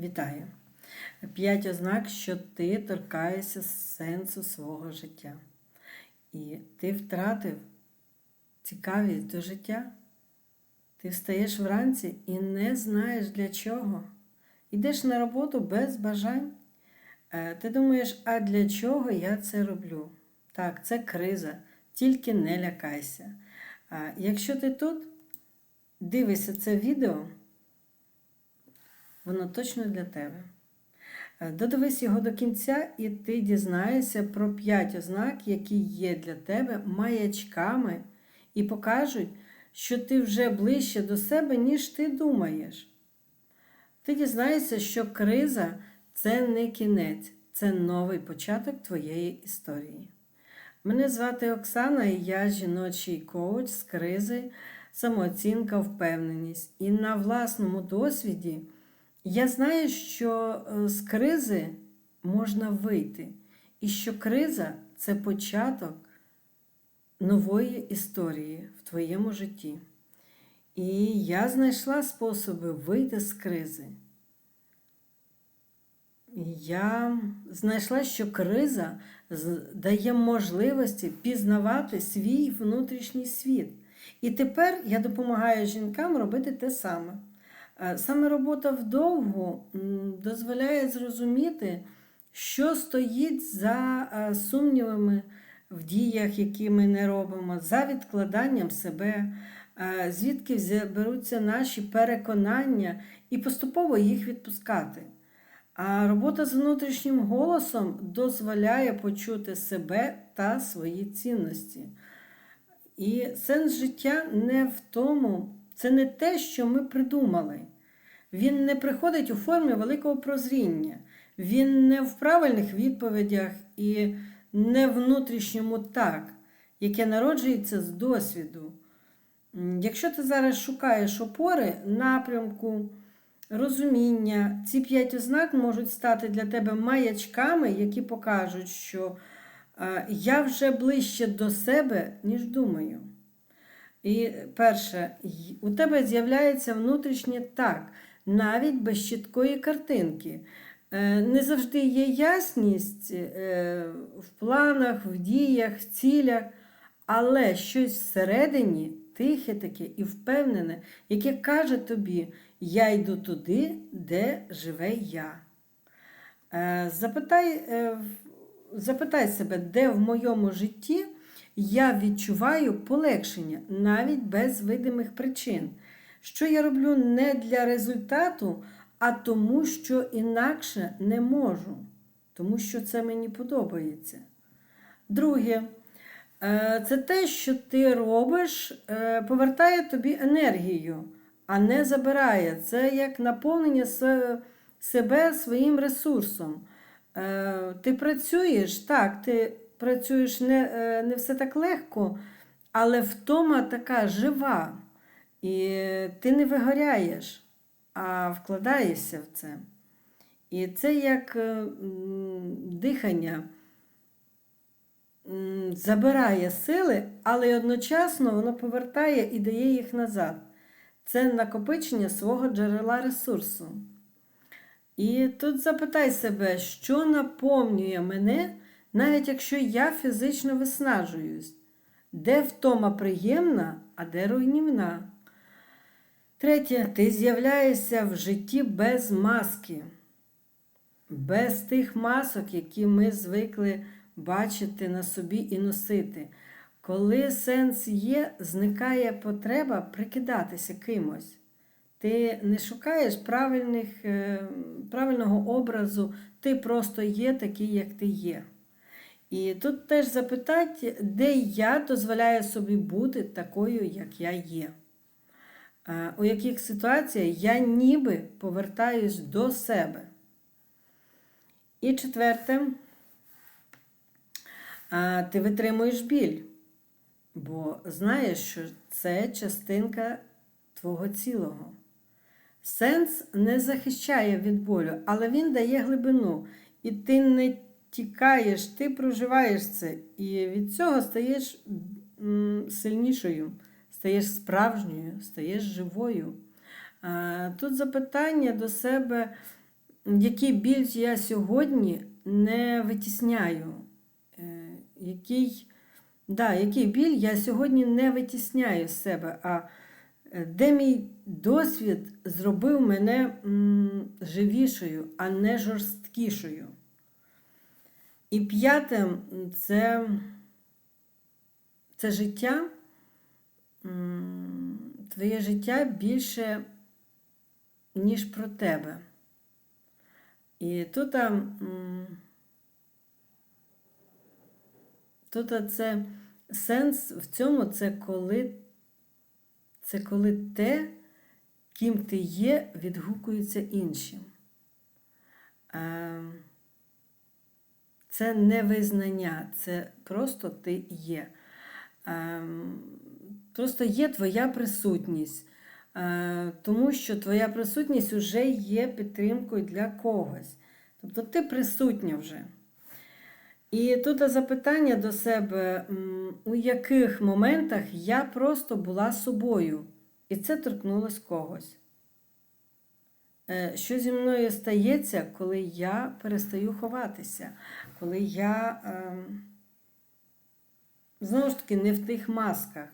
Вітаю! П'ять ознак, що ти торкаєшся сенсу свого життя. І ти втратив цікавість до життя. Ти встаєш вранці і не знаєш для чого. Йдеш на роботу без бажань. Е, Ти думаєш, а для чого я це роблю? Так, це криза, тільки не лякайся. Якщо ти тут дивишся це відео, воно точно для тебе. Е, Додивись його до кінця, і ти дізнаєшся про п'ять ознак, які є для тебе маячками, і покажуть, що ти вже ближче до себе, ніж ти думаєш. Ти дізнаєшся, що криза це не кінець, це новий початок твоєї історії. Мене звати Оксана, і я жіночий коуч з кризи, самооцінка, впевненість. І на власному досвіді я знаю, що е, з кризи можна вийти, і що криза це початок нової історії в твоєму житті. І я знайшла способи вийти з кризи. Я знайшла, що криза дає можливості пізнавати свій внутрішній світ. І тепер я допомагаю жінкам робити те саме. Е, Саме робота вдовгу дозволяє зрозуміти, що стоїть за е, сумнівами в діях, які ми не робимо, за відкладанням себе, е, звідки беруться наші переконання, і поступово їх відпускати. А робота з внутрішнім голосом дозволяє почути себе та свої цінності. І сенс життя не в тому, це не те, що ми придумали. Він не приходить у формі великого прозріння. Він не в правильних відповідях і не внутрішньому так, яке народжується з досвіду. Якщо ти зараз шукаєш опори, напрямку, розуміння, ці п'ять ознак можуть стати для тебе маячками, які покажуть, що е, я вже ближче до себе, ніж думаю. І перше, у тебе з'являється внутрішнє так, навіть без чіткої картинки. Е, Не завжди є ясність е, в планах, в діях, в цілях, але щось всередині тихе таке і впевнене, яке каже тобі: я йду туди, де живе я. Е, Запитай, запитай себе, де в моєму житті я відчуваю полегшення навіть без видимих причин. Що я роблю не для результату, а тому, що інакше не можу, тому що це мені подобається. Друге, е, це те, що ти робиш, е, повертає тобі енергію, а не забирає. Це як наповнення себе своїм ресурсом. Е, Ти працюєш, так, ти працюєш не, е, не все так легко, але втома така жива. І ти не вигоряєш, а вкладаєшся в це. І це як е, дихання забирає сили, але й одночасно воно повертає і дає їх назад. Це накопичення свого джерела ресурсу. І тут запитай себе, що наповнює мене, навіть якщо я фізично виснажуюсь, де втома приємна, а де руйнівна. Третє, ти з'являєшся в житті без маски, без тих масок, які ми звикли бачити на собі і носити. Коли сенс є, зникає потреба прикидатися кимось. Ти не шукаєш правильних, е, правильного образу, ти просто є такий, як ти є. І тут теж запитати, де я дозволяю собі бути такою, як я є. У яких ситуаціях я ніби повертаюсь до себе. І четверте, ти витримуєш біль, бо знаєш, що це частинка твого цілого. Сенс не захищає від болю, але він дає глибину. І ти не тікаєш, ти проживаєш це. І від цього стаєш сильнішою, стаєш справжньою, стаєш живою. Тут запитання до себе, який біль я сьогодні не витісняю. Е, який, да, який біль я сьогодні не витісняю з себе, а де мій досвід зробив мене живішою, а не жорсткішою. І п'яте це, це життя. Твоє життя більше, ніж про тебе. І тут, тут це сенс в цьому це коли, це коли те, ким ти є, відгукується іншим. Це не визнання, це просто ти є. Е, Просто є твоя присутність. Е, Тому що твоя присутність вже є підтримкою для когось. Тобто ти присутня вже. І тут запитання до себе, у яких моментах я просто була собою, і це торкнулось когось. Е, Що зі мною стається, коли я перестаю ховатися, коли я ем, знову ж таки не в тих масках.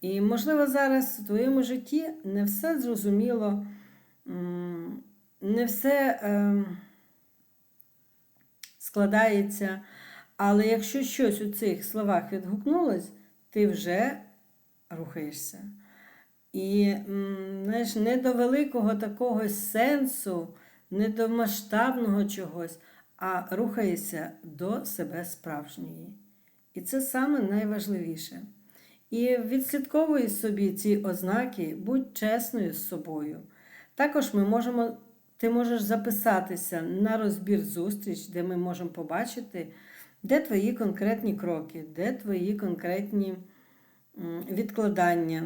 І, можливо, зараз в твоєму житті не все зрозуміло, не все ем, складається. Але якщо щось у цих словах відгукнулось, ти вже рухаєшся. І знаєш, не до великого такого сенсу, не до масштабного чогось, а рухаєшся до себе справжньої. І це саме найважливіше. І відслідковуй собі ці ознаки, будь чесною з собою. Також ми можемо, ти можеш записатися на розбір зустріч, де ми можемо побачити, де твої конкретні кроки, де твої конкретні відкладання.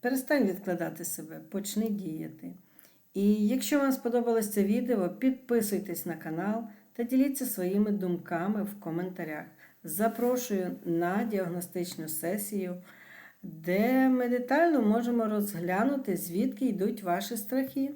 Перестань відкладати себе, почни діяти. І якщо вам сподобалось це відео, підписуйтесь на канал та діліться своїми думками в коментарях. Запрошую на діагностичну сесію, де ми детально можемо розглянути, звідки йдуть ваші страхи.